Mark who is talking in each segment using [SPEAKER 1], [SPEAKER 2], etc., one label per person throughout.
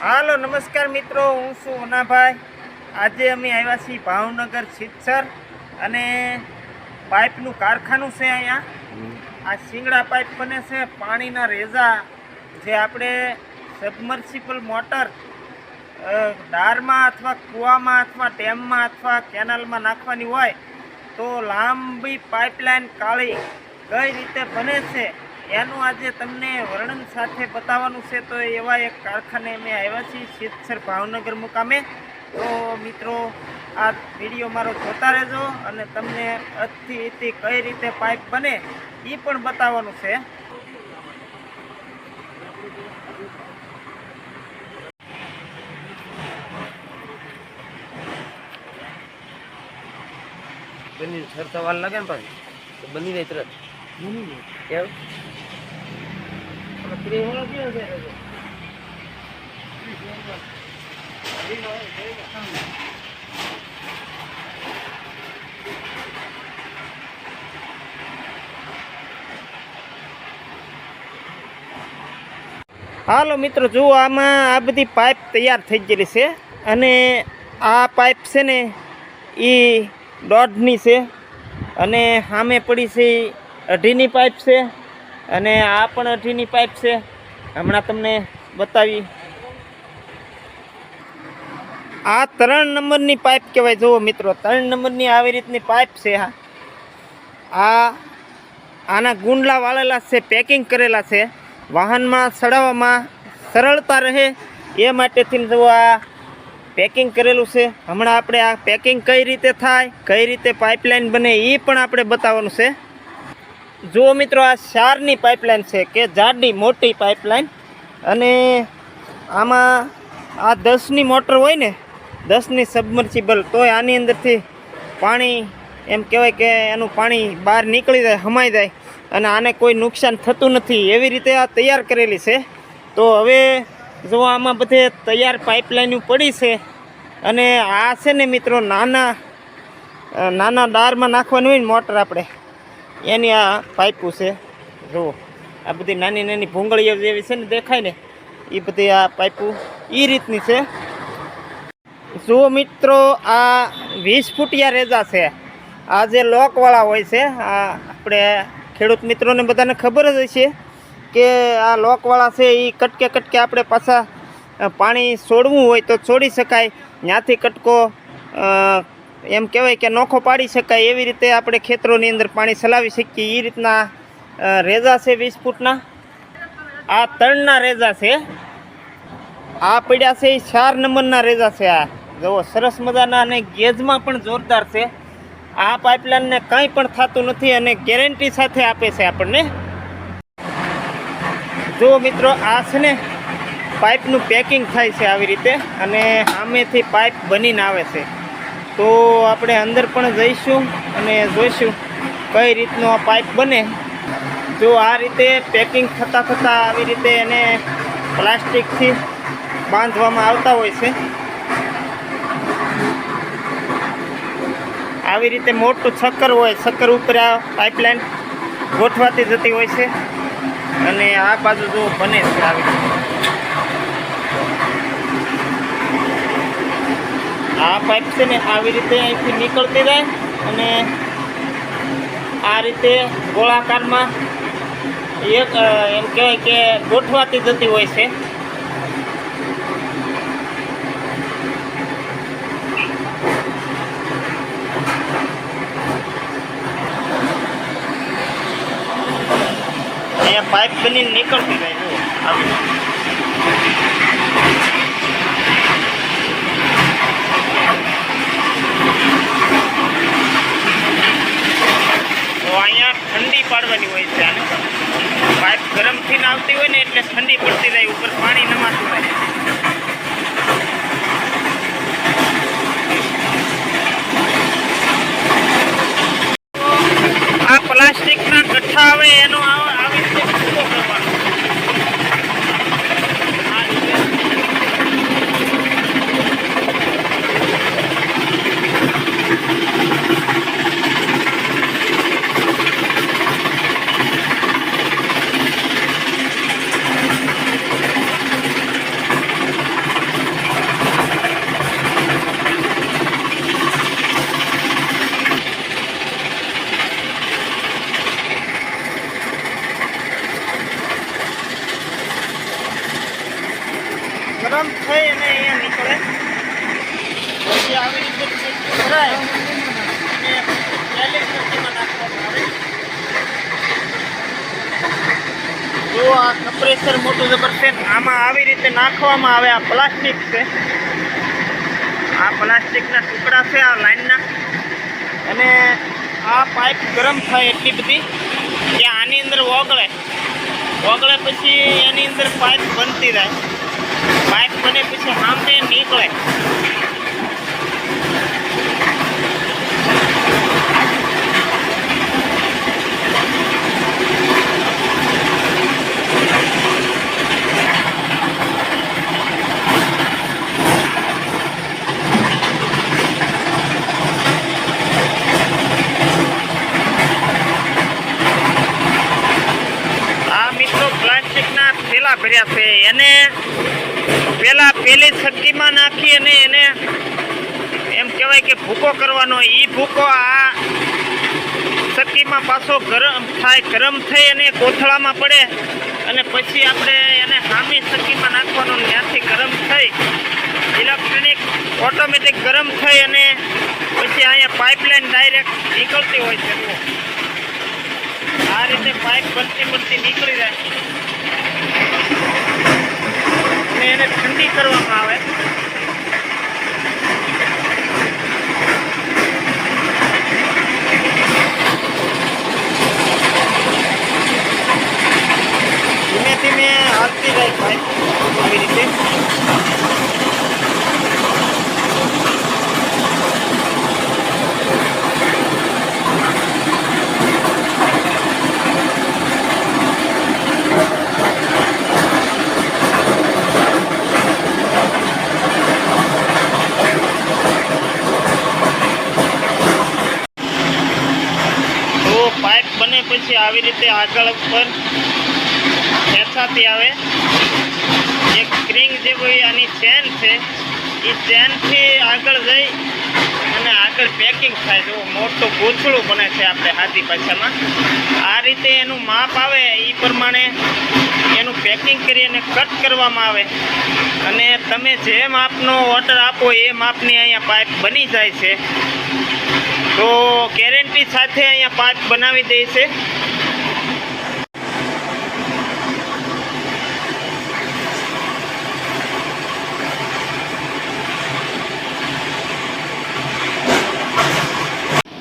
[SPEAKER 1] હાલો, નમસ્કાર મિત્રો, હું છું ઉનાભાઈ. આજે અમે આવ્યા છીએ ભાવનગર સિત્સર અને પાઇપનું કારખાનું છે અહીંયા. આ શિંગડા પાઇપ બને છે, પાણીના રેઝા જે આપણે સબમર્સિબલ મોટર અ, ડારમાં અથવા કૂવામાં અથવા ડેમમાં અથવા કેનાલમાં નાખવાની હોય તો લાંબી પાઇપલાઇન કાળી કઈ રીતે બને છે એનું આજે તમને વર્ણન સાથે બતાવવાનું છે. તો એવા એક કારખાને અમે આવ્યા છીએ સિદ્ધસર ભાવનગર મુકામે. તો મિત્રો આ વીડિયો મારો જોતા રહેજો અને તમને અતિ કઈ રીતે પાઇપ બને એ પણ બતાવવાનું છે.
[SPEAKER 2] બની સરતા વાર લાગે ને પાછી? બની જાય તરત. કેવું
[SPEAKER 1] હાલો મિત્રો જુઓ આમાં આ બધી પાઇપ તૈયાર થઈ ગયેલી છે અને આ પાઇપ છે ને એ દોઢની છે અને સામે પડી છે અઢીની પાઇપ છે અને આ પણ અઢીની પાઇપ છે. હમણાં તમને બતાવી. આ ત્રણ નંબરની પાઇપ કહેવાય. જુઓ મિત્રો, ત્રણ નંબરની આવી રીતની પાઇપ છે હા આ આના ગુંડલા વાળેલા છે પેકિંગ કરેલા છે. વાહનમાં ચડાવવામાં સરળતા રહે એ માટેથી જુઓ આ પેકિંગ કરેલું છે. હમણાં આપણે આ પેકિંગ કઈ રીતે થાય, કઈ રીતે પાઇપલાઇન બને એ પણ આપણે બતાવવાનું છે. જુઓ મિત્રો, આ ચારની પાઇપલાઇન છે કે જાડની મોટી પાઇપલાઇન અને આમાં આ દસની મોટર હોય ને, દસની સબમર્સિબલ તોય આની અંદરથી પાણી એમ કહેવાય કે એનું પાણી બહાર નીકળી જાય, હમાઈ જાય. અને આને કોઈ નુકસાન થતું નથી. એવી રીતે આ તૈયાર કરેલી છે. તો હવે જો આમાં બધે તૈયાર પાઇપલાઇન પડી છે અને આ છે ને મિત્રો નાના નાના દારમાં નાખવાનું હોય ને મોટર આપણે, એની આ પાઇપું છે. જુઓ આ બધી નાની નાની ભૂંગળીઓ જેવી છે ને દેખાય ને એ બધી આ પાઇપું એ રીતની છે. જુઓ મિત્રો આ વીસ ફૂટિયા રેજા છે, આ જે લોકવાળા હોય છે, આ આપણે ખેડૂત મિત્રોને બધાને ખબર જ હશે કે આ લોકવાળા છે એ કટકે કટકે આપણે પાછા પાણી છોડવું હોય તો છોડી શકાય. ત્યાંથી કટકો એમ કહેવાય કે નોખો પાડી શકાય. એવી રીતે આપણે ખેતરોની અંદર પાણી ચલાવી શકીએ. એ રીતના રેઝા છે વીસ ફૂટના. આ ત્રણના રેઝા છે. આ પડ્યા છે એ ચાર નંબરના રેઝા છે આ. જુઓ, સરસ મજાના અને ગેજમાં પણ જોરદાર છે. આ પાઇપલાઇનને કંઈ પણ થતું નથી અને ગેરંટી સાથે આપે છે આપણને. જો મિત્રો, આ છે ને, પાઇપનું પેકિંગ થાય છે આવી રીતે અને સામેથી પાઇપ બનીને આવે છે. તો આપણે અંદર પણ જઈશું અને જોઈશું કઈ રીતનો આ પાઇપ બને. જો આ રીતે પેકિંગ થતાં થતાં આવી રીતે એને પ્લાસ્ટિકથી બાંધવામાં આવતા હોય છે. આવી રીતે મોટું છક્કર હોય, છક્કર ઉપર આ પાઇપલાઇન ગોઠવાતી જતી હોય છે. અને આ બાજુ જો બને છે આવી આ પાઇપ છે ને આવી રીતે અહીંથી નીકળતી રહે અને આ રીતે ગોળાકારમાં એક એમ કહેવાય કે ગોઠવાતી જતી હોય છે. અહીંયા પાઇપ બનીને નીકળતી જાય, જુઓ આવી રીતે. તો અહીંયા ઠંડી પાડવાની હોય છે, આને પાઇપ ગરમ થઈને આવતી હોય ને એટલે ઠંડી પડતી જાય, ઉપર પાણી નમાતું જાય આ પ્લાસ્ટિકના ગઠ્ઠા આવે એનો આ- આવી રીતે ભૂકો કરવાનો થઈ અને અહીંયા નીકળે પછી આવી રીતે ટેસ્ટ ભરાય અને પહેલી સબ્જીમાં નાખવામાં આવે જો આ કમ્પ્રેસર મોટું જબર છે, આમાં આવી રીતે નાખવામાં આવે, આ પ્લાસ્ટિક છે. આ પ્લાસ્ટિકના ટુકડા છે, આ લાઈનના. અને આ પાઇપ ગરમ થાય એટલી બધી કે આની અંદર ઓગળે. ઓગળે પછી એની અંદર પાઇપ બનતી જાય. પાઇપ બને પછી સામે નીકળે આ મિત્રો પ્લાસ્ટિકના ભર્યા છે. એને પેલા પેલી સબ્જીમાં નાખી અને એને એમ કહેવાય કે ભૂકો કરવાનો. એ ભૂકો આ સબ્જીમાં પાછો ગરમ થાય, ગરમ થઈ અને કોથળામાં પડે અને પછી આપણે એને હામી સબ્જીમાં નાખવાનો ત્યાંથી ગરમ થઈ. ઇલેક્ટ્રોનિક ઓટોમેટિક ગરમ થઈ અને પછી અહીંયા પાઇપલાઇન ડાયરેક્ટ નીકળતી હોય છે. આ રીતે પાઇપ બનતી બનતી નીકળી જાય. અને એને ઠંડી કરવામાં આવે. ધીમે ધીમે હાલતી જાય ભાઈ. આવી રીતે તો પાઇપ બને પછી આવી રીતે આગળ ઉપર ખેંચાતી આવે. એક ક્રિંગ જેવી આની ચેન છે એ ચેનથી આગળ જઈ અને આગળ પેકિંગ થાય. જો મોટું ગોથળું બને છે આપણે હાથી ભાષામાં આ રીતે એનું માપ આવે એ પ્રમાણે એનું પેકિંગ કરી અને કટ કરવામાં આવે. અને તમે જે માપનો ઓર્ડર આપો, એ માપની અહીંયા પાઇપ બની જાય છે. તો ગેરંટી સાથે અહીંયા પાઇપ બનાવી દે છે.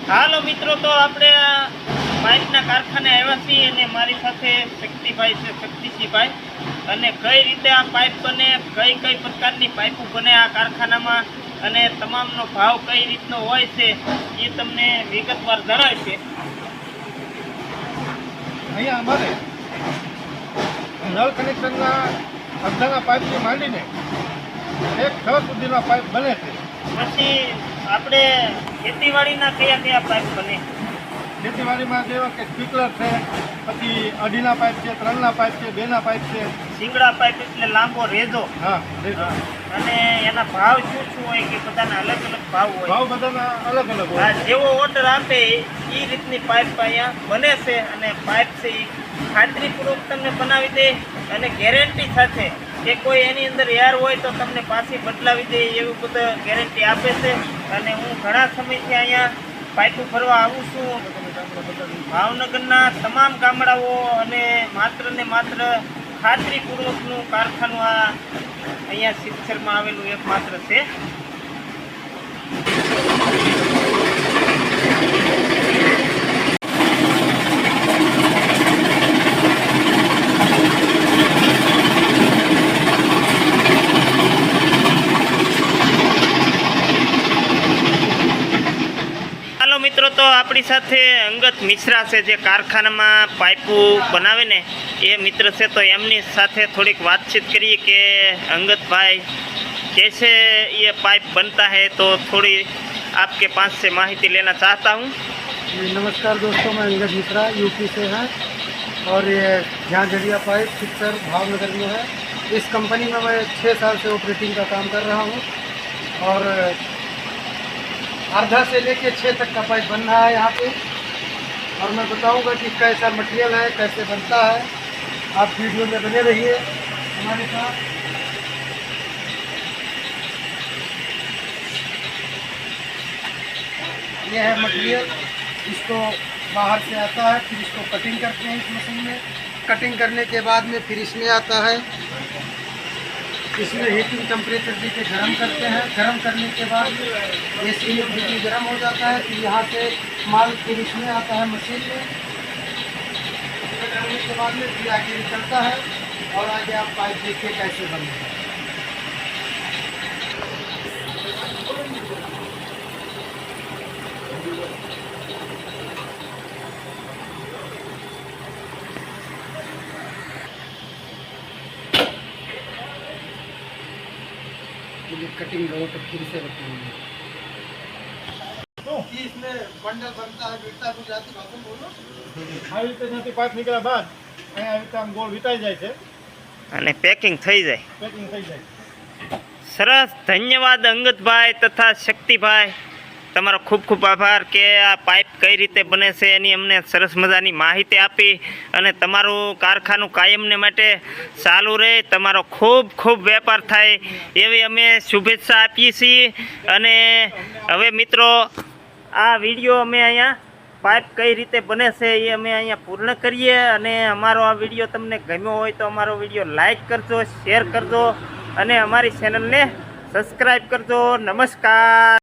[SPEAKER 1] હાલો મિત્રો, તો આપણે બાઇકના કારખાને આવ્યા છીએ અને મારી સાથે શક્તિભાઈ છે, શક્તિસિંહભાઈ. અને કઈ રીતે આ પાઇપ બને કઈ કઈ પ્રકારની પાઇપો બને આ કારખાનામાં? અને તમામનો ભાવ કઈ રીતનો હોય છે એ તમને વિગતવાર જણાવશે.
[SPEAKER 3] અહીંયા અમારે નળ કનેક્શનના અડધાના પાઇપથી માંડીને એક છ સુધીના પાઇપ બને છે.
[SPEAKER 1] પછી આપણે ખેતીવાડીના કયા કયા પાઇપ બને?
[SPEAKER 3] ખેતીવાડીમાં જેવા કે સ્પીકલર છે પછી અઢીના પાઇપ છે ત્રણના પાઇપ છે બેના પાઇપ છે.
[SPEAKER 1] શીંગડા પાઇપ એટલે લાંબો રેજો.
[SPEAKER 3] હા
[SPEAKER 1] અને એના ભાવ શું શું હોય કે બધાના અલગ અલગ ભાવ હોય?
[SPEAKER 3] ભાવ બધાના અલગ અલગ હોય.
[SPEAKER 1] જેવો ઓર્ડર આપે એ રીતની પાઇપ અહીંયા બને છે અને પાઇપ છે એ ખાતરીપૂર્વક તમને બનાવી દે અને ગેરંટી સાથે કે કોઈ એની અંદર એર હોય તો તમને પાછી બદલાવી દે એવું બધું ગેરંટી આપે છે. અને હું ઘણા સમયથી અહીંયા પાઇપ ફરવા આવું છું. ભાવનગરના તમામ ગામડાઓ અને માત્ર ને માત્ર ખાતરીપૂર્વકનું કારખાનું આ અહીંયા સિત્સરમાં આવેલું એકમાત્ર છે હાલો મિત્રો તો આપણી સાથે અંગત મિશ્રા છે જે કારખાનામાં પાઇપો બનાવે ને એ મિત્ર છે તો એમની સાથે થોડીક વાતચીત કરીએ કે અંગતભાઈ कैसे ये पाइप बनता है तो थोड़ी आपके पास से माहिती लेना चाहता हूँ
[SPEAKER 3] जी नमस्कार दोस्तों मैं अंगद मिश्रा यूपी से हैं और ये झांझरिया पाइप फिक्सर भावनगर में है इस कंपनी में मैं छः साल से ऑपरेटिंग का काम कर रहा हूँ और आधा से लेके छः तक का पाइप बन रहा है यहाँ पे। और मैं बताऊँगा कि कैसा मटेरियल है, कैसे बनता है। आप वीडियो में बने रहिए हमारे साथ। यह है मटेरियल इसको बाहर से आता है, फिर इसको कटिंग करते हैं इस मशीन में। कटिंग करने के बाद में फिर इसमें आता है इसमें हीटिंग टेम्परेचर दे के गर्म करते हैं। गर्म करने के बाद ए सी में बिजली गर्म हो जाता है, फिर यहाँ से माल फिर इसमें आता है मशीन में। करने के बाद में फिर आगे निकलता है और आगे आप पाइप देखिए कैसे बनेगा ये कटिंग रोड फिर से बताएंगे कि इसमें बंडल बनता है बिकता है गुजराती भाषा में बोलो
[SPEAKER 4] આવી રીતે ત્યાંથી પાઇપ નીકળ્યા બાદ અહીંયા આવી રીતે આમ ગોળ વિતાઈ જાય છે
[SPEAKER 1] અને પેકિંગ થઈ જાય
[SPEAKER 4] પેકિંગ થઈ જાય
[SPEAKER 1] સરસ ધન્યવાદ અંગતભાઈ તથા શક્તિભાઈ તમારો ખૂબ ખૂબ આભાર કે આ પાઇપ કઈ રીતે બને છે એની અમને સરસ મજાની માહિતી આપી અને તમારું કારખાનું કાયમને માટે ચાલુ રહે, તમારો ખૂબ ખૂબ વેપાર થાય એવી અમે શુભેચ્છા આપીએ છીએ. અને હવે મિત્રો, આ વીડિયો અમે અહીંયા પાઇપ કઈ રીતે બને છે એ અમે અહીંયા પૂર્ણ કરીએ અને અમારો આ વીડિયો તમને ગમ્યો હોય તો અમારો વીડિયો લાઈક કરજો, શેર કરજો અને અમારી ચેનલને સબસ્ક્રાઈબ કરજો. નમસ્કાર.